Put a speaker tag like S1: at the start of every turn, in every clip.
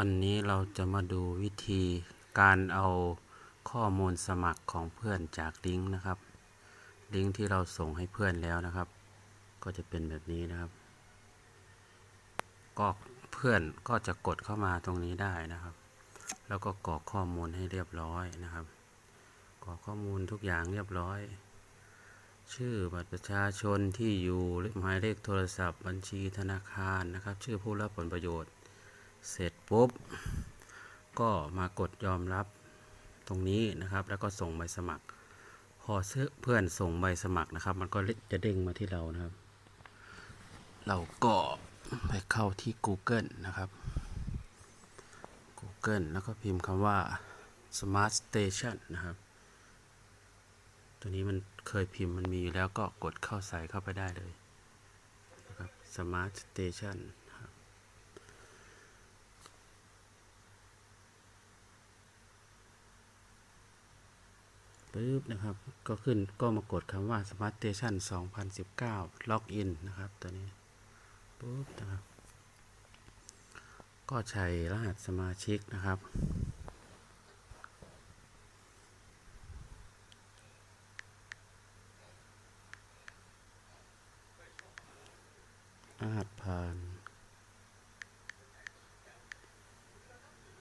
S1: วันนี้เราจะมาดูวิธีการเอาข้อมูลสมัครของเพื่อนจากลิงก์นะครับ ลิงก์ที่เราส่งให้เพื่อนแล้วนะครับ ก็จะเป็นแบบนี้นะครับ ก็เพื่อนก็จะกดเข้ามาตรงนี้ได้นะครับ แล้วก็กรอกข้อมูลให้เรียบร้อยนะครับ กรอกข้อมูลทุกอย่างเรียบร้อย ชื่อบัตรประชาชนที่อยู่หมายเลขโทรศัพท์ บัญชีธนาคารนะครับ ชื่อผู้รับผลประโยชน์ เสร็จปุ๊บ ก็มากดยอมรับตรงนี้นะครับ แล้วก็ส่งใบสมัคร พอเพื่อนส่งใบสมัครนะครับ มันก็จะเด้งมาที่เรานะครับ เราก็ไปเข้าที่ Google นะครับ Google แล้วก็พิมพ์คำว่า Smart Station นะครับ ตัวนี้มันเคยพิมพ์มันมีอยู่แล้วก็กดเข้าใส่เข้าไปได้เลยนะครับ Smart Station ครับ ปึ๊บนะครับ ก็ขึ้นก็มากดคำว่า Smart Station 2019 Login นะครับ ตัวนี้ปุ๊บนะครับ ก็ใช้รหัสสมาชิกนะครับรหัสผ่าน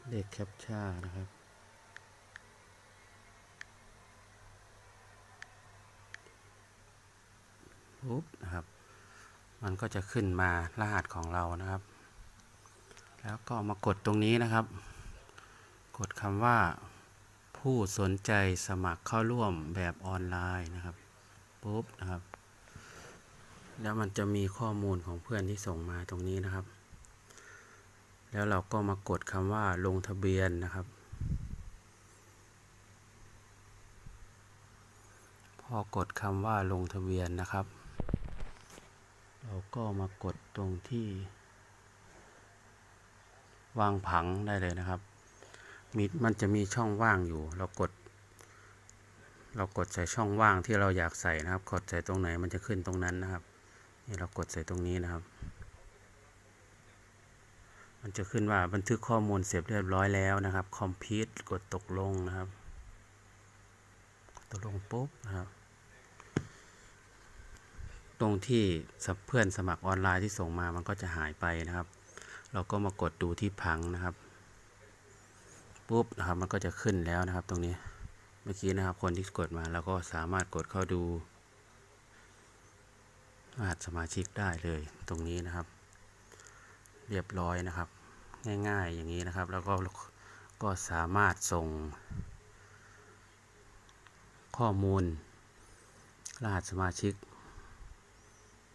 S1: เลขแคปชั่นนะครับ ปุ๊บนะครับ มันก็จะขึ้นมารหัสของเรานะครับ แล้วก็มากดตรงนี้นะครับ กดคำว่า ผู้สนใจสมัครเข้าร่วมแบบออนไลน์นะครับปุ๊บนะครับ แล้วมันจะมีข้อมูลของเพื่อนที่ส่งมาตรงนี้นะครับ แล้วเราก็มากดคำว่าลงทะเบียนนะครับพอกดคำว่าลงทะเบียนนะครับ เราก็มากดตรงที่ วางผังได้เลยนะครับมีมันจะมีช่องว่างอยู่ เรากด เรากดใส่ช่องว่างที่เราอยากใส่นะครับ กดใส่ตรงไหนมันจะขึ้นตรงนั้นนะครับ นี่เรากดใส่ตรงนี้นะครับ มันจะขึ้นว่าบันทึกข้อมูลเสร็จเรียบร้อยแล้วนะครับ คอมพิวต์กดตกลงนะครับ ตกลงปุ๊บนะครับ ตรงที่เพื่อนสมัครออนไลน์ที่ส่งมามันก็จะหายไปนะครับ เราก็มากดดูที่พังนะครับปุ๊บนะครับมันก็จะขึ้นแล้วนะครับตรงนี้เมื่อกี้นะครับคนที่กดมาเราก็สามารถกดเข้าดูรหัสสมาชิกได้เลยตรงนี้นะครับ เรียบร้อยนะครับ ง่ายๆอย่างนี้นะครับ แล้วก็ก็สามารถส่ง ข้อมูล รหัสสมาชิก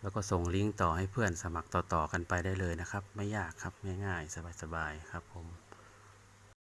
S1: แล้วก็ส่งลิงก์ต่อให้เพื่อนสมัครต่อๆกันไปได้เลยนะครับ ไม่ยากครับง่ายๆ สบายๆครับผม